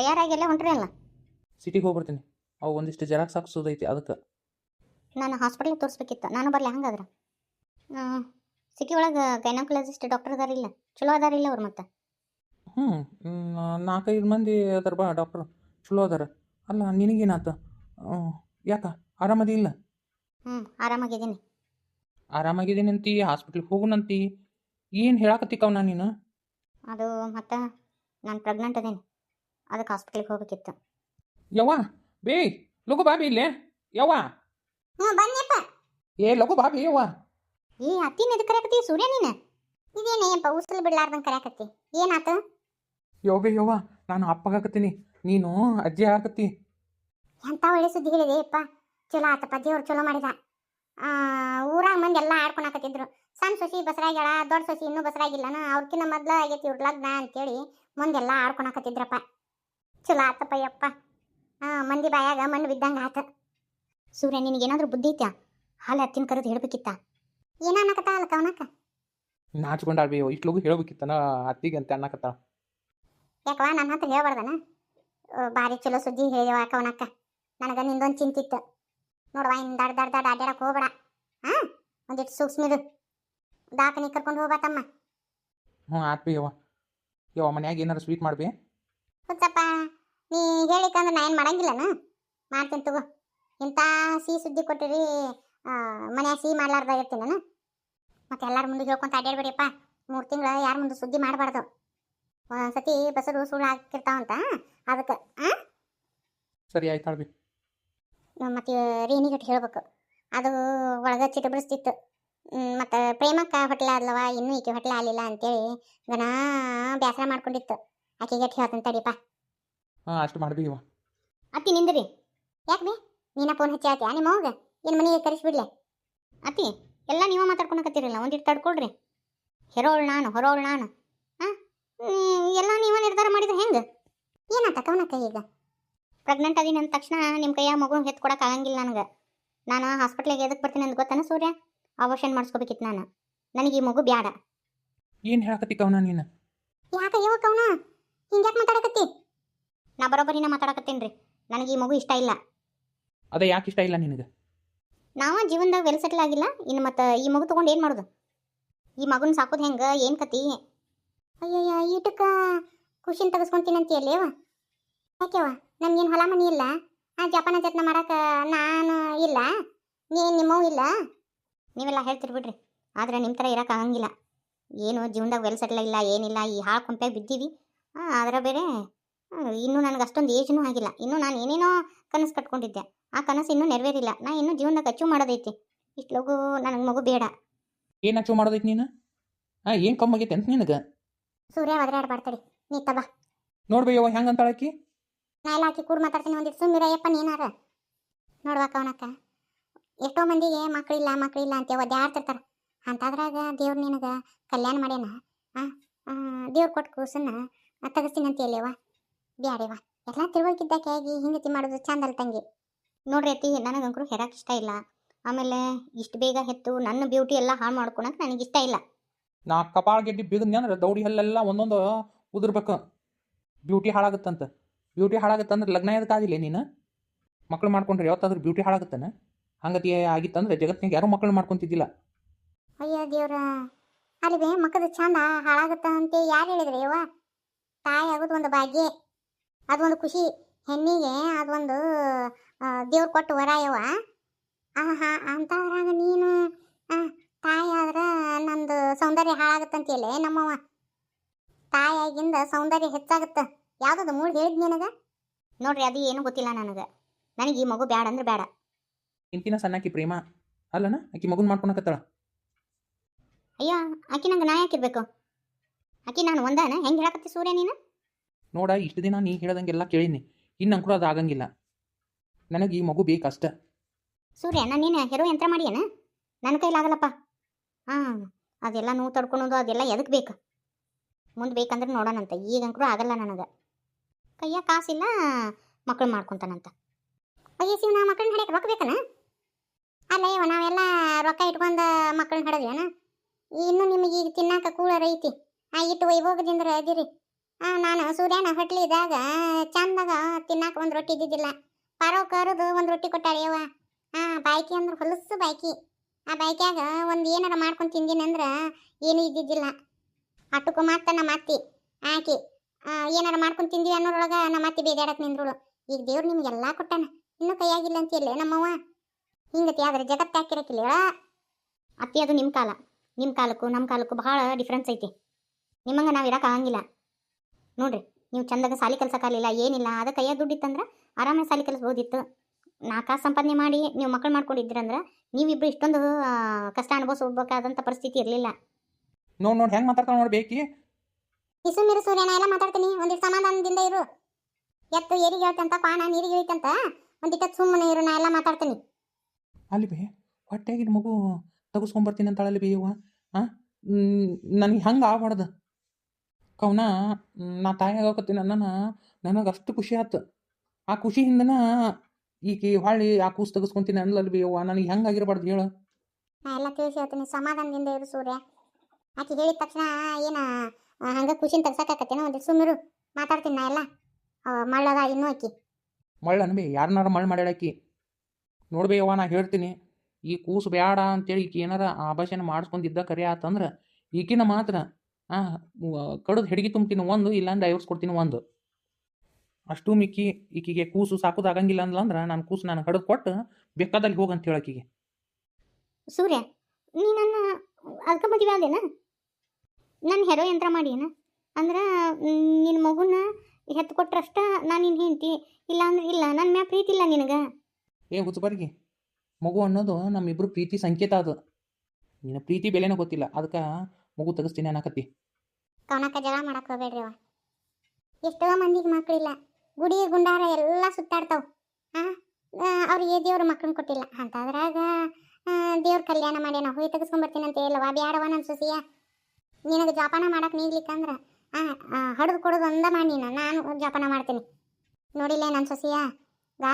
ತಯಾರಾಗಿ ಎಲ್ಲ ಹೊಂಟ್ರಿ ಅಲ್ಲ? ಸಿಟಿಗೆ ಹೋಗ್ಬಿಡ್ತೀನಿ. ಅವು ಒಂದಿಷ್ಟು ಜೆರಾಕ್ಸ್ ಹಾಕ್ಸೋದೈತಿ ಅದಕ್ಕೆ. ನಾನು ಹಾಸ್ಪಿಟ್ಲಿಗೆ ತೋರಿಸ್ಬೇಕಿತ್ತು. ನಾನು ಬರಲಿ ಹಂಗಾದ್ರೆ. ಸಿಟಿ ಒಳಗೆ ಗೈನಕಾಲಜಿಸ್ಟ್ ಡಾಕ್ಟರ್ ಅದಾರಿಲ್ಲ ಚಲೋ ಅದಾರಿಲ್ಲ ಅವ್ರು ಮತ್ತೆ? ಹ್ಞೂ ನಾಲ್ಕೈದು ಮಂದಿ ಅದಾರ ಬಾ ಡಾಕ್ಟ್ರು ಚಲೋ ಅದಾರ. ಅಲ್ಲ ನಿನಗೇನಾತ? ಯಾಕ? ಆರಾಮದಿ ಇಲ್ಲ? ಹ್ಞೂ ಆರಾಮಾಗಿದ್ದೀನಿ. ಆರಾಮಾಗಿದ್ದೀನಿ ಅಂತಿ ಹಾಸ್ಪಿಟ್ಲಿಗೆ ಹೋಗುನಂತಿ. ಏನು ಹೇಳಾಕತ್ತಿಕ್ಕವನ ನೀನು? ಅದು ಮತ್ತೆ ನಾನು ಪ್ರೆಗ್ನೆಂಟ್ ಅದೇನಿ. ಅದಕ್ಕೆ ಹಾಸ್ಪಿಟ್ಲಿಗೆ ಹೋಗ್ಬೇಕಿತ್ತು. ಯವ್ವ ಬೇ ಲಘು ಬಾಬಿ ಇಲ್ಲೇ? ಯವ್ವ. ಹ್ಞೂ ಬನ್ನಿಯಪ್ಪ. ಏ ಲಘು ಬಾಬಿ ಯವ್ವ. ಏ ಅತ್ತಿನ ಎದಕ್ಕೆ ಕರೆಯಕತ್ತಿ? ಸೂರ್ಯ ನೀನು? ಇದೇನೇಯಪ್ಪ ಉಸಲು ಬಿಡ್ಲಾರ್ದಂಗೆ ಕರೆಯಕತ್ತಿ? ಏನಾತು? ಯವ್ವ ಯವ್ವ ನಾನು ಅಪ್ಪಗಾಕತ್ತೀನಿ. ನೀನು ಅಜ್ಜಿ ಆಗತ್ತಿ. ಎಂಥ ಒಳ್ಳೆ ಸುದ್ದಿ ಹೇಳಿದೆ ಅಪ್ಪ ಚಲೋ ಆತಪ್ಪ ದೇವ್ರು ಚಲೋ ಮಾಡಿದ. ಊರಾಗ ಮಂದಿ ಎಲ್ಲ ಆಡ್ಕೊಳಕತ್ತಿದ್ರು. ಸಣ್ಣ ಸೊಸಿ ಬಸರಾಗ್ಯಾಳ ದೊಡ್ಡ ಸೊಸಿ ಇನ್ನೂ ಬಸರಾಗಿಲ್ಲನ? ಅವ್ರಕಿನ್ನ ಮೊದ್ಲು ಆಗೈತಿ ಇವ್ರ ಲಗ್ನ ಅಂತೇಳಿ ಮುಂದೆಲ್ಲ ಆಡ್ಕೊಳಕತ್ತಿದ್ರಪ್ಪ. ಚಲೋ ಆತಪ್ಪ ಯಪ್ಪ. ಹಾಂ ಮಂದಿ ಬಾಯಾಗ ಮಣ್ಣು ಬಿದ್ದಂಗೆ ಆತ. ಸೂರ್ಯ ನಿನಗೇನಾದ್ರೂ ಬುದ್ಧಿ ಐತ್ಯಾ ಹಾಲು ಹತ್ತಿನ ಕರೆದು ಹೇಳ್ಬೇಕಿತ್ತ? ಏನ ಅನ್ನಕತ್ತ ಅಲ್ಲ ಕವನಕ್ಕ ನಾಚ್ಕೊಂಡಾಳ ಬೇ ಇಷ್ಟು ಹೇಳ್ಬೇಕಿತ್ತನ ಅತ್ತಿಗೆ ಅಂತ ಅನ್ನಕತ್ತಾಳ. ಯಾಕವಾ ನನ್ನ ಹತ್ರ ಹೇಳ್ಬಾರ್ದನ? ಭಾರಿ ಚಲೋ ಸುದ್ದಿ ಹೇಳಿವ ಕವನಕ್ಕ ನನಗೆ ನಿಂದೊಂದು ಚಿಂತಿತ್ತು. ನೋಡವ ಇನ್ನು ದಡ್ ದಡ್ ದಡ್ ಅಡ್ಡಾಡಕ್ಕೆ ಹೋಗ್ಬೇಡ. ಹಾಂ ಒಂದಿಟ್ಟು ಸೂಕ್ಷ್ಮಿದು ದಾಖನಿ ಕರ್ಕೊಂಡು ಹೋಗ್ಬಾ ತಮ್ಮ. ಹ್ಞೂ ಆತ್ಬಿ ಯವ್ವ. ಯವ್ವ ಮನ್ಯಾಗ ಏನಾರು ಸ್ವೀಟ್ ಮಾಡ್ಬಿ? ನೀ ಹೇಳಿಕಂದ್ರೆ ನಾ ಏನು ಮಾಡಂಗಿಲ್ಲನ? ಮಾಡ್ತೀನಿ ತಗೋ. ಇಂಥ ಸಿಹಿ ಸುದ್ದಿ ಕೊಟ್ಟಿರಿ ಮನ್ಯಾಗ ಸಿಹಿ ಮಾಡ್ಲಾರ್ದಾಗಿರ್ತೀನಿ ನಾನು ಮತ್ತೆ ಎಲ್ಲರ ಮುಂದೆ ಹೇಳ್ಕೊಂತ ಅಡ್ಡಾಡ್ಬೇಡಿಯಪ್ಪ ಮೂರು ತಿಂಗಳು ಯಾರ ಮುಂದೆ ಸುದ್ದಿ ಮಾಡಬಾರ್ದು. ಒಂದ್ಸತಿ ಬಸರು ಸುಳ್ಳು ಹಾಕಿರ್ತಾವಂತ ಅದಕ್ಕೆ ಹಾಂ ಸರಿ ಆಯ್ತು ಮತ್ತೆ ಮತ್ತು ರೇಣಿಗಟ್ಟು ಹೇಳ್ಬೇಕು. ಅದು ಒಳಗೆ ಚಿಟ ಬಿಡಿಸ್ತಿತ್ತು ಮತ್ತು ಪ್ರೇಮಕ್ಕ ಹೊಟ್ಲೆ ಆದ್ಲವ ಇನ್ನೂ ಈಕೆ ಹೊಟ್ಲೆ ಆಗಲಿಲ್ಲ ಅಂತೇಳಿ ಗನ ಬೇಸರ ಮಾಡ್ಕೊಂಡಿತ್ತು. ಆಕೆಗೆ ಹೇಳ್ತೀನಿ ತಡಿಪ ಹಾಂ ಅಷ್ಟು ಮಾಡ್ಬಿ ಇವ ಅತ್ತಿ ನಿಂದ್ರಿ. ಯಾಕೆ ಬಿ ನೀನ ಫೋನ್ ಹಚ್ಚಿ ಆತ್ಯಾ ನಿಮ್ಮ ಹೋಗ ಏನು ಮನೆಗೆ ಕರೆಸ್ಬಿಡ್ಲೆ? ಅತ್ತಿ ಎಲ್ಲ ನೀವ ಮಾತಾಡ್ಕೊಳಕತ್ತೀರಲ್ಲ ಒಂದಿಟ್ಟು ತಡ್ಕೊಳ್ರಿ. ಹೆರೋಳ್ ನಾನು ಹೊರೋಳ್ ನಾನು. ಹಾಂ? ಎಲ್ಲ ನೀವ ನಿರ್ಧಾರ ಮಾಡಿದ್ರೆ ಹೆಂಗೆ? ಏನಾತ ಕವನಕ್ಕ ಈಗ? ಪ್ರೆಗ್ನೆಂಟ್ ಅದೀನಿ ಅಂದ ತಕ್ಷಣ ನಿಮ್ಮ ಕೈಯ ಮಗು ಹೆತ್ ಕೊಡಕ್ಕೆ ಆಗಂಗಿಲ್ಲ ನನಗೆ. ನಾನು ಹಾಸ್ಪಿಟ್ಲಿಗೆ ಎದಕ್ಕೆ ಬರ್ತೀನಿ ಅಂತ ಗೊತ್ತಾನ ಸೂರ್ಯ? ಆಪರೇಷನ್ ಮಾಡಿಸ್ಕೋಬೇಕಿತ್ತು ನಾನು. ನನಗೆ ಈ ಮಗು ಬ್ಯಾಡ. ಏನು ಹೇಳಕತ್ತಿಕ್ಕವನ ನೀನು? ಯಾಕ ಯಾವ ಕವನ ಹಿಂಗ್ಯಾಕೆ ಮಾತಾಡಕತ್ತಿ? ನಾ ಬರೋಬ್ಬರಿನ ಮಾತಾಡಕತ್ತೇನ್ರಿ ರೀ. ನನಗೆ ಈ ಮಗು ಇಷ್ಟ ಇಲ್ಲ. ಅದೇ ಯಾಕೆ ಇಷ್ಟ ಇಲ್ಲ ನಿನಗೆ? ನಾವ ಜೀವನದಾಗ ವೆಲ್ ಸೆಟ್ಲ್ ಆಗಿಲ್ಲ. ಇನ್ನು ಮತ್ತೆ ಈ ಮಗು ತೊಗೊಂಡು ಏನು ಮಾಡೋದು? ಈ ಮಗುನ ಸಾಕೋದು ಹೆಂಗೆ? ಏನು ಕತಿ? ಅಯ್ಯಯ್ಯ ಈಟಕ್ಕ ಖುಷಿನ ತೆಗೆಸ್ಕೊಂತೀನಂತೀಯಲ್ಲೇವ ಯಾಕೆವ ನಮ್ಗೇನು ಹೊಲ ಮನಿ ಇಲ್ಲ? ಆ ಜಪಾನ ಜತ್ನ ಮಾಡಕ್ಕೆ ನಾನು ಇಲ್ಲ? ನೀ ನಿಮ್ಮವು ಇಲ್ಲ? ನೀವೆಲ್ಲ ಹೇಳ್ತಿರ್ ಬಿಡ್ರಿ. ಆದ್ರೆ ನಿಮ್ಮ ಥರ ಇರಕ್ಕೆ ಆಗಂಗಿಲ್ಲ. ಏನು ಜೀವನದಾಗ ವೆಲ್ ಸೆಟ್ಲ್ ಇಲ್ಲ ಏನಿಲ್ಲ ಈ ಹಾಳು ಕೊಂಪೆ ಬಿದ್ದೀವಿ. ಆದ್ರೆ ಬೇರೆ ಇನ್ನೂ ನನಗೆ ಅಷ್ಟೊಂದು ಏಜ್ನೂ ಆಗಿಲ್ಲ. ಇನ್ನೂ ನಾನು ಏನೇನೋ ಕನಸು ಕಟ್ಕೊಂಡಿದ್ದೆ. ಆ ಕನಸು ಇನ್ನೂ ನೆರವೇರಿಲ್ಲ. ನಾ ಇನ್ನೂ ಜೀವನದಾಗ ಅಚೀವ್ ಮಾಡೋದೈತಿ. ಇಷ್ಟು ಲಗು ನನಗೆ ಮಗು ಬೇಡ. ಏನು ಅಚೀವ್ ಮಾಡೋದೈತಿ ನೀನು? ಹಾಂ ಏನು ಕಮ್ಮಾಗೈತೆ ಅಂತ ನಿನಗೆ? ಸೂರ್ಯ ಒದರಾಡ್ಬಾರ್ತಡಿ ನೀ ತಬಾ ನೋಡ್ಬಿ ಹೆಂಗ್ ಹೆಂಗೆ ಅಂತಾಳಕಿ ನಾ ಎಲ್ಲ ಆಕಿ ಕೂಡ ಮಾತಾಡ್ತೀನಿ ಒಂದಿಟ್ಟು ಸುಮ್ಮಿರಯ್ಯಪ್ಪ ನೀನಾರ. ನೋಡ್ಬೇಕು ಅವನಕ್ಕ. ಎಷ್ಟೋ ಮಂದಿಗೆ ಮಕ್ಕಳಿಲ್ಲ ಮಕ್ಕಳಿಲ್ಲ ಅಂತ ಒದ್ದಾಡ್ತಿರ್ತಾರೆ. ಅಂತಾದ್ರಾಗ ದೇವ್ರು ನಿನಗೆ ಕಲ್ಯಾಣ ಮಾಡ್ಯಾನ? ಹಾಂ ದೇವ್ರು ಕೊಟ್ಟು ಕೂಸನ್ನ ತಗಸ್ತೀನಿ ಅಂತ ಹೇಳವ ಬ್ಯಾಡವ ಎಲ್ಲ ತಿಳುವಳಿಕಿದ್ದಕ್ಕೆ ಆಗಿ ಹಿಂಗತಿ ಮಾಡೋದು ಚಂದ ಅಲ್ಲ ತಂಗಿ. ನೋಡ್ರಿ ಅತಿ ನನಗಂಕರು ಹೆರಕ್ಕೆ ಇಷ್ಟ ಇಲ್ಲ. ಆಮೇಲೆ ಇಷ್ಟು ಬೇಗ ಹೆತ್ತು ನನ್ನ ಬ್ಯೂಟಿ ಎಲ್ಲ ಹಾಳು ಮಾಡ್ಕೊಳಕ್ಕೆ ನನಗೆ ಇಷ್ಟ ಇಲ್ಲ. ನಾ ಕಪಾಳ ಗೆಡ್ಡಿ ಬಿಗದ್ನಿ ಅಂದ್ರೆ ದೌಡಿ ಹಲ್ಲೆಲ್ಲ ಒಂದೊಂದು ಉದುರ್ಬೇಕು. ಬ್ಯೂಟಿ ಹಾಳಾಗುತ್ತಂತ. ಬ್ಯೂಟಿ ಹಾಳಾಗುತ್ತಂದ್ರೆ ಲಗ್ನ ಎದಕ್ಕಾಗಿಲ್ಲ ನೀನು? ಮಕ್ಳು ಮಾಡ್ಕೊಂಡ್ರೆ ಯಾವತ್ತಾದ್ರೂ ಬ್ಯೂಟಿ ಹಾಳಾಗುತ್ತಾನೆ? ಹಂಗತಿ ಆಗಿತ್ತಂದ್ರೆ ಜಗತ್ತಿನಾಗ ಯಾರೂ ಮಕ್ಕಳು ಮಾಡ್ಕೊಂತಿದ್ದಿಲ್ಲ. ಅಯ್ಯೋ ದೇವ್ರ ಅಲ್ಲಿ ಮಕ್ಕದ ಚಂದ ಹಾಳಾಗುತ್ತ ಅಂತ ಯಾರು ಹೇಳಿದ್ರಿ ಯವ್ವ ತಾಯಿ ಆಗೋದು ಒಂದು ಭಾಗ್ಯ. ಅದೊಂದು ಖುಷಿ. ಹೆಣ್ಣಿಗೆ ಅದೊಂದು ದೇವ್ರು ಕೊಟ್ಟು ವರ ಯವ್ವ. ಆಹಾ ಅಂತದ್ರಾಗ ನೀನು ತಾಯಿ ಆದ್ರೆ ನಂದು ಸೌಂದರ್ಯ ಹಾಳಾಗುತ್ತಂತೀಯಲ್ಲೇ ನಮ್ಮವ್ವ. ತಾಯಿಯಾಗಿಂದ ಸೌಂದರ್ಯ ಹೆಚ್ಚಾಗುತ್ತೆ. ಯಾವುದದು ಮೂಳು ಹೇಳಿದ್ ನಿನಗೆ? ನೋಡ್ರಿ ಅದು ಏನು ಗೊತ್ತಿಲ್ಲ ನನಗೆ. ನನಗೆ ಈ ಮಗು ಬ್ಯಾಡ ಅಂದ್ರೆ ಬೇಡ ಇಂತಿನ ಸಣ್ಣಾಕಿ ಪ್ರೇಮ. ಅಲ್ಲನ ಆಕಿ ಮಗುನ್ ಮಾಡ್ಕೊಳಕತ್ತಾಳ ಅಯ್ಯ ಆಕಿ ನಂಗೆ ನಾ ಯಾಕಿರ್ಬೇಕು ಆಕಿ ನಾನು ಒಂದಾನ? ಹೆಂಗೆ ಹೇಳಕತ್ತಿ ಸೂರ್ಯ ನೀನು? ನೋಡ, ಇಷ್ಟು ದಿನ ನೀ ಹೇಳ್ದಂಗೆಲ್ಲ ಕೇಳೀನಿ ಇನ್ನು ಕೂಡ ಅದು ಆಗಂಗಿಲ್ಲ. ನನಗೆ ಈ ಮಗು ಬೇಕಷ್ಟ ಸೂರ್ಯ, ನಾನು ನೀನು ಹೆರೋ ಯಂತ್ರ ಮಾಡಿಯೇನ? ನನ್ನ ಕೈಲಾಗಲ್ಲಪ್ಪ ಹಾಂ ಅದೆಲ್ಲ ನೋವು ತಡ್ಕೊಳೋದು, ಅದೆಲ್ಲ ಎದಕ್ಕೆ ಬೇಕು? ಮುಂದೆ ಬೇಕಂದ್ರೆ ನೋಡೋಣಂತ. ಈಗಂಕರೂ ಆಗಲ್ಲ ನನಗೆ. ಕೈಯ ಕಾಸಿಲ್ಲ ಮಕ್ಕಳು ಮಾಡ್ಕೊತಾನಂತ. ಅಯ್ಯ ಸಿ ನಾ ಮಕ್ಕಳನ್ನ ಹಡಿಯಕ್ಕೆ ರೊಕ್ಕ ಬೇಕನ? ಅಲ್ಲ ಇವ, ನಾವೆಲ್ಲ ರೊಕ್ಕ ಇಟ್ಕೊಂಡು ಮಕ್ಕಳನ್ನ ಅಣ್ಣ ಇನ್ನು ನಿಮಗೆ ಈಗ ತಿನ್ನಾಕ ಕೂಳರ ಐತಿ. ಆ, ಇಟ್ಟು ವೈಭೋಗದಿಂದ ಅದಿರಿ. ನಾನು ಸೂರ್ಯನ ಹೊಟ್ಲಿದಾಗ ಚಂದಾಗ ತಿನ್ನಾಕ ಒಂದು ರೊಟ್ಟಿ ಇದ್ದಿದ್ದಿಲ್ಲ. ಪಾರೋ ಕರೆದು ಒಂದು ರೊಟ್ಟಿ ಕೊಟ್ಟಾಳೆ ಯವ್ವ. ಆ, ಬಾಯ್ಕಿ ಅಂದ್ರೆ ಹೊಲಸು ಬಾಯ್ಕಿ. ಆ ಬಾಯ್ಕ್ಯಾಗ ಒಂದು ಏನಾರ ಮಾಡ್ಕೊಂಡು ತಿಂದೀನಿ ಅಂದ್ರೆ ಏನೂ ಇದ್ದಿದ್ದಿಲ್ಲ. ಅಟ್ಟಕ್ಕೂ ಮಾತ ನಮ್ಮ ಅತ್ತಿ ಆಕಿ ಏನಾರ ಮಾಡ್ಕೊಂಡು ತಿಂದಿವಿ ಅನ್ನೋರೊಳಗೆ ನಮ್ಮ ಅತ್ತಿ ಬೇದಾಡಕ್ ನಿಂದ್ರುಳು. ಈಗ ದೇವ್ರು ನಿಮ್ಗೆಲ್ಲ ಕೊಟ್ಟಾನ. ಇನ್ನೂ ಕೈಯಾಗಿಲ್ಲ ಅಂತಿಲ್ಲ ನಮ್ಮವ್ವ? ಹಿಂಗತಿ ಆದ್ರೆ ಜಗತ್ತು ಹಾಕಿರಕ್ಕಿಲ್ಲ ಅತ್ತಿ, ಅದು ನಿಮ್ಮ ಕಾಲ. ನಿಮ್ಮ ಕಾಲಕ್ಕೂ ನಮ್ಮ ಕಾಲಕ್ಕೂ ಬಹಳ ಡಿಫ್ರೆನ್ಸ್ ಐತಿ. ನಿಮ್ಮಂಗೆ ನಾವು ಇರೋಕ್ಕಾಗಂಗಿಲ್ಲ ನೋಡ್ರಿ ನೀವು ಚಂದಾಗ ಸಾಲಿ ಕಲ್ಸಕ್ಕಾಗಲಿಲ್ಲ ಏನಿಲ್ಲ ಅದ ಕೈಯಾಗ ದುಡ್ಡಿತ್ತಂದ್ರೆ ಆರಾಮಾಗಿ ಸಾಲಿ ಕಲಿಸ್ಬೋದಿತ್ತು ನಾಲ್ಕು ಸಂಪಾದನೆ ಮಾಡಿ ನೀವು ಮಕ್ಕಳು ಮಾಡ್ಕೊಂಡಿದ್ರಂದ್ರೆ ನೀವಿಬ್ರು ಇಷ್ಟೊಂದು ಕಷ್ಟ ಅನುಭವಿಸ್ಬೇಕಾದಂಥ ಪರಿಸ್ಥಿತಿ ಇರಲಿಲ್ಲ. ನೋಡಿ ನೋಡಿ ಹೆಂಗೆ ಮಾತಾಡ್ತಾ ನೋಡಿ ಬೇಕಿ? ಇಸುಮಿರು ಸೂರ್ಯ ನಾ ಎಲ್ಲ ಮಾತಾಡ್ತೀನಿ ಒಂದಿಷ್ಟು ಸಮಾಧಾನದಿಂದ ಇರು. ಎತ್ತು ಏರಿಗೆ ಹೇಳ್ತಂತ ಪಾನ ನೀರಿಗೆ ಇಳಿತಂತ ಒಂದಿಟ್ಟ ಸುಮ್ಮನೆ ಇರು ನಾ ಎಲ್ಲ ಮಾತಾಡ್ತೀನಿ. ಅಲ್ಲಿ ಬೇ ಹೊಟ್ಟೆಗಿನ ಮಗು ತೆಗೆಸ್ಕೊಂಬರ್ತೀನಿ ಅಂತಾಳಲ್ಲಿ ಬೇವ ಹಾಂ ನನಗೆ ಹಂಗೆ ಆಗ್ಬಾರ್ದು. ಕವನ ನಾ ತಾಯಿ ಆಗೋಕತ್ತೀನಿ ನನ್ನ ನನಗೆ ಅಷ್ಟು ಖುಷಿ ಆಯ್ತು ಆ ಖುಷಿಯಿಂದನ ಈಕೆ ಹೊಳ್ಳಿ ಆ ಕೂಸು ತೆಗೆಸ್ಕೊಂತೀನಿ ಅನ್ಲಲ್ಲಿ ಅವ್ವ ನನಗೆ ಹೆಂಗೆ ಆಗಿರಬಾರ್ದು ಹೇಳು. ನಾ ಎಲ್ಲ ತಿಳಿಸಿ ಹೇಳ್ತೀನಿ ಸಮಾಧಾನದಿಂದ ಇರು ಸೂರ್ಯ. ಆಕೆ ಹೇಳಿದ ತಕ್ಷಣ ಏನ ಆ, ಹಂಗ ಖುಷಿನ ತಗ್ಸಕ್ಕಾಕತ್ತೇನೋ ಒಂದು ಸುಮ್ಮಿರು ಮಾತಾಡ್ತೀನಿ ನಾ ಎಲ್ಲ. ಮಳ್ಳದ ಇನ್ನೂ ಆಕಿ. ಮಳ್ಳ ಅನ್ಬಿ ಯಾರನ್ನಾರ ಮಳ್ ಮಾಡ್ಯಾಳಕಿ ನೋಡ್ಬೇಯವ್ವ ನಾ ಹೇಳ್ತೀನಿ ಈ ಕೂಸು ಬೇಡ ಅಂತೇಳಿ ಈಕಿ ಏನಾರ ಆಭಾಷಣ ಮಾಡಿಸ್ಕೊಂಡಿದ್ದ ಕರೆ ಆತಂದ್ರೆ ಈಕಿನ ಮಾತ್ರ ಆ ಕಡದು ಹೆಡ್ಗಿ ತುಂಬ್ತೀನಿ ಒಂದು ಇಲ್ಲಾಂದ್ರೆ ಐವರ್ಸ್ ಕೊಡ್ತೀನಿ ಒಂದು. ಅಷ್ಟು ಮಿಕ್ಕಿ ಈಕಿಗೆ ಕೂಸು ಸಾಕೋದಾಗಂಗಿಲ್ಲ ಅಂದ್ಲಂದ್ರೆ ನಾನು ಕೂಸು ನಾನು ಕಡ್ದು ಕೊಟ್ಟು ಬೇಕಾದಲ್ಲಿ ಹೋಗಂತ ಹೇಳಕಿಗೆ ಸೂರ್ಯ ನೀ ನನ್ನ ಅದಕ್ಕೆ ಮದುವೆ ಆದೇನ ನನ್ನ ಹೆರೋ ಯಂತ್ರ ಮಾಡೀನ ಅಂದ್ರೆ ನಿನ್ನ ಮಗುನ ಹೆತ್ತು ಕೊಟ್ರಷ್ಟ ನಾನು ನಿನ್ನ ಹೆಂಡತಿ ಇಲ್ಲ ಅಂದ್ರೆ ಇಲ್ಲ ನನ್ನ ಮ್ಯಾ ಪ್ರೀತಿ ಇಲ್ಲ ನಿನಗೆ. ಏ ಹುಚ್ಚಬರ್ಗಿ ಮಗು ಅನ್ನೋದು ನಮ್ಮಿಬ್ರು ಪ್ರೀತಿ ಸಂಕೇತ ಅದು. ನಿನ್ನ ಪ್ರೀತಿ ಬೆಲೆನೂ ಗೊತ್ತಿಲ್ಲ ಅದಕ್ಕೆ ಮಗು ತೆಗಿಸ್ತೀನಿ ಅನ್ನಕತ್ತಿ. ಕವನಕ್ಕ ಜಗಳ ಮಾಡಕ್ ಹೋಗ್ಬೇಡ್ರಿ ಎಷ್ಟೋ ಮಂದಿಗೆ ಮಕ್ಕಳಿಲ್ಲ ಗುಡಿ ಗುಂಡಾರ ಎಲ್ಲ ಸುತ್ತಾಡ್ತಾವ. ಅವ್ರು ಅವ್ರಿಗೆ ದೇವ್ರ ಮಕ್ಕಳನ್ನ ಕೊಟ್ಟಿಲ್ಲ. ಅಂತದ್ರಾಗ ದೇವ್ರ ಕಲ್ಯಾಣ ಮಾಡ್ಯಾನ ಹೋಗಿ ತೆಗೆಸ್ಕೊಂಬರ್ತೀನಿ ಅಂತ ಹೇಳವ ಬ್ಯಾಡವ ನನ್ನ ಸುಸಿಯ. ನಿನಗೆ ಜೋಪಾನ ಮಾಡಕ್ ನೀಗ್ಲಿಕ್ಕಂದ್ರ ಹಡ್ದು ಕೊಡೋದು ಒಂದ ಮಾಡಿ ನೀನು. ಜೋಪಾನ ಮಾಡ್ತೀನಿ. ನೋಡಿಲ್ಲ ನನ್ನ ಸೊಸಿಯ? ಗಾ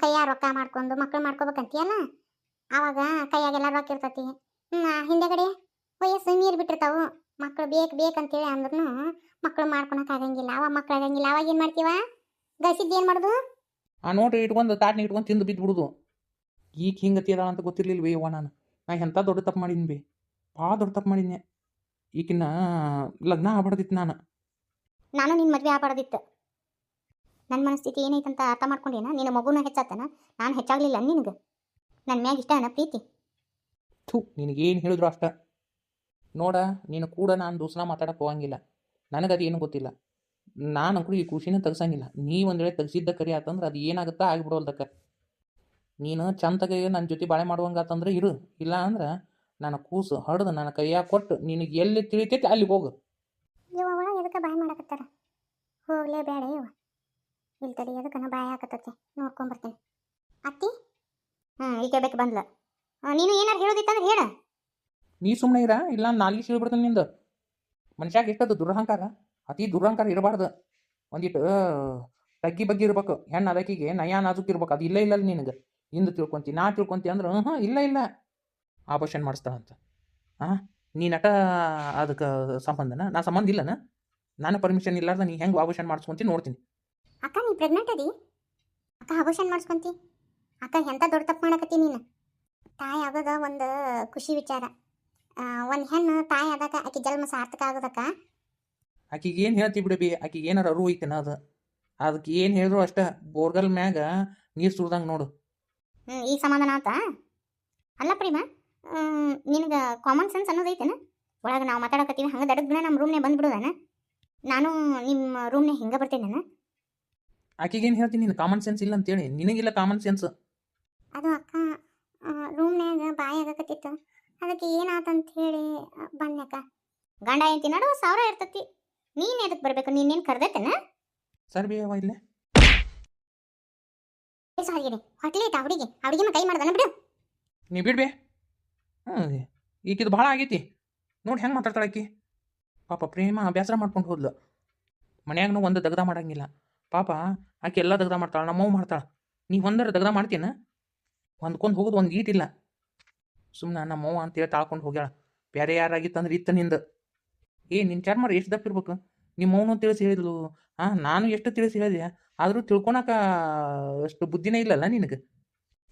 ಕೈಯ ರೊಕ್ಕ ಮಾಡ್ಕೊಂಡು ಮಕ್ಳು ಮಾಡ್ಕೋಬೇಕಂತೀಯಲ್ಲ? ಆವಾಗ ಕೈಯಾಗೆಲ್ಲ ರೊಕ್ಕ ಇರ್ತತಿ. ಹಿಂದೆಗಡೆ? ವಯಸ್ಸು ಮೀರಿ ಬಿಟ್ಟಿರ್ತಾವು. ಮಕ್ಳು ಬೇಕು ಬೇಕಂತೇಳಿ ಅಂದ್ರೂ ಮಕ್ಕಳು ಮಾಡ್ಕೊಳಕ್ ಆಗಂಗಿಲ್ಲ. ಅವ ಮಕ್ಳು ಆಗಂಗಿಲ್ಲ. ಅವಾಗ ಏನು ಮಾಡ್ತೀವ? ಗಸಿದ್ದು ಏನು ಮಾಡೋದು? ಆ ನೋಟ್ರಿ ಇಟ್ಕೊಂಡು ತಾಟ್ನ ಇಟ್ಕೊಂಡು ತಿಂದು ಬಿದ್ದು ಬಿಡುದು ಈಗ ಹಿಂಗೆ ಅದಾಳ ಅಂತ ಗೊತ್ತಿರ್ಲಿಲ್ಲ ಬೇ ಯವ್ವ ನಾನು. ನಾ ಎಂಥ ದೊಡ್ಡ ತಪ್ಪು ಮಾಡಿದ್ನಿ ಬೇ ಭಾಳ ದೊಡ್ಡ ತಪ್ಪು ಮಾಡಿದ್ನಿ ಈಕಿನ ಲಗ್ನ ಆಗ್ಬಾರ್ದಿತ್ತು ನಾನು. ನಾನು ನಿನ್ನ ಮದುವೆ ಆಗಬಾರ್ದಿತ್ತು. ನನ್ನ ಮನಸ್ಥಿತಿ ಏನೈತಂತ ಅರ್ಥ ಮಾಡ್ಕೊಂಡೇನ? ನಿನ್ನ ಮಗುನ ಹೆಚ್ಚಾತನ? ನಾನು ಹೆಚ್ಚಾಗ್ಲಿಲ್ಲ ನಿನಗೆ. ನನ್ನ ಮ್ಯಾಗ ಇಷ್ಟ ಪ್ರೀತಿ? ಥೂ ನಿನಗೇನು ಹೇಳಿದ್ರು ಅಷ್ಟ. ನೋಡ, ನೀನು ಕೂಡ ನಾನು ದೂಸರ ಮಾತಾಡಕ್ಕೆ ಹೋಗಂಗಿಲ್ಲ. ನನಗದು ಏನು ಗೊತ್ತಿಲ್ಲ. ನಾನು ಅಂಕರು ಈ ಖುಷಿನ ತೆಗ್ಸಂಗಿಲ್ಲ. ನೀ ಒಂದು ವೇಳೆ ತೆಗ್ಸಿದ್ದ ಕರಿ ಆತಂದ್ರೆ ಅದು ಏನಾಗುತ್ತಾ ಆಗಿಬಿಡೋಲ್ದಕ್ಕ. ನೀನು ಚಂತಗೆ ನನ್ನ ಜೊತೆ ಬಾಳೆ ಮಾಡುವಂಗಾತಂದ್ರೆ ಇರು. ಇಲ್ಲ ಅಂದ್ರೆ ನನ್ನ ಕೂಸು ಹಡ್ದು ನನ್ನ ಕೈಯಾಗ ಕೊಟ್ಟು ನಿನಗೆ ಎಲ್ಲಿ ತಿಳಿತೈತಿ ಅಲ್ಲಿ ಹೋಗು. ಇವ ಒಳ ಎದಕ್ಕೆ ಮಾಡಕತ್ತಾರ? ಹೋಗ್ಲೇ ಬೇಡ ಇವ ಇಲ್ಲಿ ತಡಿ ಅತ್ತಿ? ಹ್ಞೂ ಈಗ ಬೇಕು ಬಂದ್ಲ. ನೀನು ಏನಾರು ಹೇಳೋದಿತ್ತಂದ್ರೆ ಹೇಳ. ನೀ ಸುಮ್ಮನೆ ಇರ? ಇಲ್ಲ ನಾಲ್ಗೆ ಸಿಳ್ಬಿಡ್ತಾನೆ ನಿಂದು. ಮನುಷ್ಯಾಗ ಎಷ್ಟದು ದುರಹಂಕಾರ? ಅತಿ ದುರಹಂಕಾರ ಇರಬಾರ್ದು. ಒಂದಿಟ್ಟು ತಗ್ಗಿ ಬಗ್ಗೆ ಇರ್ಬೇಕು. ಹೆಣ್ಣು ಅದಕ್ಕಿಗೆ ನಯ ನಾಜುಕ್ ಇರ್ಬೇಕು. ಅದು ಇಲ್ಲ ಇಲ್ಲ ನಿನಗೆ. ಇಂದು ತಿಳ್ಕೊಂತಿ, ನಾ ತಿಳ್ಕೊಂತಿ ಅಂದ್ರೆ ಹ್ಞೂ ಇಲ್ಲ ಇಲ್ಲ. ಆಪರೇಷನ್ ಮಾಡಿಸ್ತಾಳಂತ ಹಾಂ ನೀ ನಟ ಅದಕ್ಕೆ ಸಂಬಂಧನ? ನಾ ಸಂಬಂಧ ಇಲ್ಲನ? ನಾನು ಪರ್ಮಿಷನ್ ಇಲ್ಲಾರ್ದ ನೀ ಹೆಂಗೆ ಆಪರೇಷನ್ ಮಾಡಿಸ್ಕೊಂತಿ ನೋಡ್ತೀನಿ. ಅಕ್ಕ, ನೀ ಪ್ರೆಗ್ನೆಂಟ್ ಅದಿ? ಅಕ್ಕ ಆಪರೇಷನ್ ಮಾಡಿಸ್ಕೊಂತಿ? ಅಕ್ಕ, ಎಂತ ದೊಡ್ಡ ತಪ್ಪು ಮಾಡಕತ್ತಿ ನೀನು? ತಾಯಿ ಆಗೋದ ಒಂದು ಖುಷಿ ವಿಚಾರ. ಒಂದು ಹೆಣ್ಣು ತಾಯಿ ಆದಾಗ ಆಕೆ ಜನ್ಮ ಸಾರ್ಥಕ ಆಗೋದಕ್ಕ? ಆಕಿಗೆ ಏನು ಹೇಳ್ತಿ ಬಿಡಬಿ ಆಕಿಗೆ ಏನಾರ ಅರು ಐತೆನ ಅದು? ಅದಕ್ಕೆ ಏನು ಹೇಳಿದ್ರು ಅಷ್ಟೇ ಬೋರ್ಗಲ್ ಮ್ಯಾಗ ನೀರು ಸುರಿದಂಗೆ ನೋಡು. ಹ್ಞೂ ಈ ಸಮಾಧಾನ ಆತ? ಅಲ್ಲ ಪ್ರೇಮ ನಿನಗೆ ಕಾಮನ್ ಸೆನ್ಸ್ ಅನ್ನೋದೈತೇನ ಒಳಗೆ ನಾವು ಮಾತಾಡಕತ್ತೀವಿ ಹಂಗೆ ದಡಗ್ನ ನಮ್ಮ ರೂಮ್ನೇ ಬಂದ್ಬಿಡೋದನ ನಾನು ನಿಮ್ಮ ರೂಮ್ನೇ ಹಿಂಗೆ ಬರ್ತೇನೆ ಆಕಿಗೇನು ಹೇಳ್ತೀನಿ ನೀನು ಕಾಮನ್ ಸೆನ್ಸ್ ಇಲ್ಲ ಅಂತೇಳಿ ನಿನಗಿಲ್ಲ ಕಾಮನ್ ಸೆನ್ಸ್ ಅದು ಅಕ್ಕ ಅದಕ್ಕೆ ಏನಾತಂತ ಹೇಳಿ ಬನ್ನಕ ಗಂಡ ಎಂತಿ ನಡುವ ಸಾವಿರ ಇರ್ತತಿ. ನೀನ್ ಎದಕ್ ಬರ್ಬೇಕು? ನೀನೇನು ಕರ್ದೈತೇನ? ಸರ್ ಬೇಯವ್ವ ಇಲ್ಲೇ. ಸಾರಿಗಿರಿ ಹೊಟ್ಲಿ ಐತ ಹುಡುಗಿ? ಹುಡುಗಿನ ಕೈ ಮಾಡ್ದನ ಬಿಡು. ನೀ ಬಿಡ್ಬೇ ಹ್ಞೂ ಈಕಿದು ಭಾಳ ಆಗೈತಿ. ನೋಡಿ ಹೆಂಗೆ ಮಾತಾಡ್ತಾಳೆ ಆಕಿ. ಪಾಪ ಪ್ರೇಮ ಬೇಸರ ಮಾಡ್ಕೊಂಡು ಹೋದ್ಲು. ಮನ್ಯಾಗನು ಒಂದು ದಗ್ದ ಮಾಡಂಗಿಲ್ಲ. ಪಾಪ ಆಕೆ ಎಲ್ಲ ದಗ್ದ ಮಾಡ್ತಾಳೆ ನಮ್ಮವ್ ಮಾಡ್ತಾಳೆ. ನೀ ಒಂದರ ದಗದ ಮಾಡ್ತೀನ? ಹೊಂದ್ಕೊಂಡು ಹೋಗೋದು ಒಂದು ಗೀಟಿಲ್ಲ ಸುಮ್ಮನೆ ನಮ್ಮವ್ವ ಅಂತೇಳಿ ತಾಳ್ಕೊಂಡು ಹೋಗ್ಯಾಳ. ಬೇರೆ ಯಾರಾಗಿತ್ತಂದ್ರೆ ಇತ್ತ ನಿಂದ. ಏ ನಿನ್ನ ಚರ್ಮ ಎಷ್ಟು ದಪ್ಪ ಇರ್ಬೇಕು? ನಿಮ್ಮ ಅವನು ತಿಳಿಸಿ ಹೇಳಿದ್ಲು. ಹಾಂ ನಾನು ಎಷ್ಟು ತಿಳಿಸಿ ಹೇಳಿದೆ? ಆದರೂ ತಿಳ್ಕೊಳಕ ಅಷ್ಟು ಬುದ್ಧಿನೇ ಇಲ್ಲಲ್ಲ ನಿನಗೆ?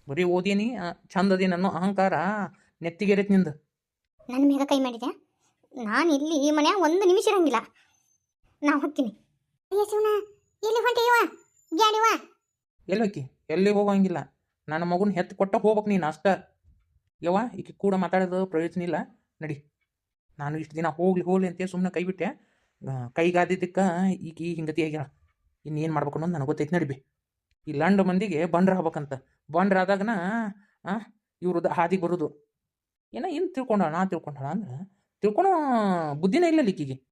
ಬರೀ ಓದೀನಿ ಚಂದದಿ ಅನ್ನೋ ಅಹಂಕಾರ ನೆತ್ತಿಗೆರೆತ್ ನಿಂದು. ನನ್ನ ಮೇಗ ಕೈ ಮಾಡಿದೆ ನಾನು ಇಲ್ಲಿ ಈ ಮನ್ಯಾಗ ಒಂದು ನಿಮಿಷ ಇರಂಗಿಲ್ಲ. ನಾ ಹೋಗ್ತೀನಿ. ಶಿವನ ಎಲ್ಲಿ ಹೋಗಿ ಎಲ್ಲಿ ಹೋಗಂಗಿಲ್ಲ. ನನ್ನ ಮಗುನ ಹೆತ್ತು ಕೊಟ್ಟ ಹೋಗ್ಬೇಕು ನೀನು ಅಷ್ಟ. ಯವ್ವ, ಈಕೆ ಕೂಡ ಮಾತಾಡೋದು ಪ್ರಯೋಜನ ಇಲ್ಲ. ನಡಿ. ನಾನು ಇಷ್ಟು ದಿನ ಹೋಗ್ಲಿ ಹೋಗ್ಲಿ ಅಂತ ಸುಮ್ಮನೆ ಕೈ ಬಿಟ್ಟೆ ಕೈಗಾದಿದ್ದಕ್ಕೆ ಈಗ ಈ ಹಿಂಗತಿ ಆಗ್ಯಾಳ? ಇನ್ನೇನು ಮಾಡ್ಬೇಕು ಅನ್ನೋದು ನನಗೆ ಗೊತ್ತೈತೆ ನಡಿಬಿ ಈ ಲಂಡ ಮಂದಿಗೆ ಬಂಡ್ರ ಆಗ್ಬೇಕಂತ. ಬಂಡ್ರ ಆದಾಗನ ಇವ್ರದ್ದು ಹಾದಿಗೆ ಬರೋದು. ಏನೋ ಇನ್ನು ತಿಳ್ಕೊಂಡಾಳ, ನಾ ತಿಳ್ಕೊಂಡಾಳ ಅಂದ್ರೆ ತಿಳ್ಕೊಳೋ ಬುದ್ಧಿನೇ ಇಲ್ಲ ಈಕಿಗೆ.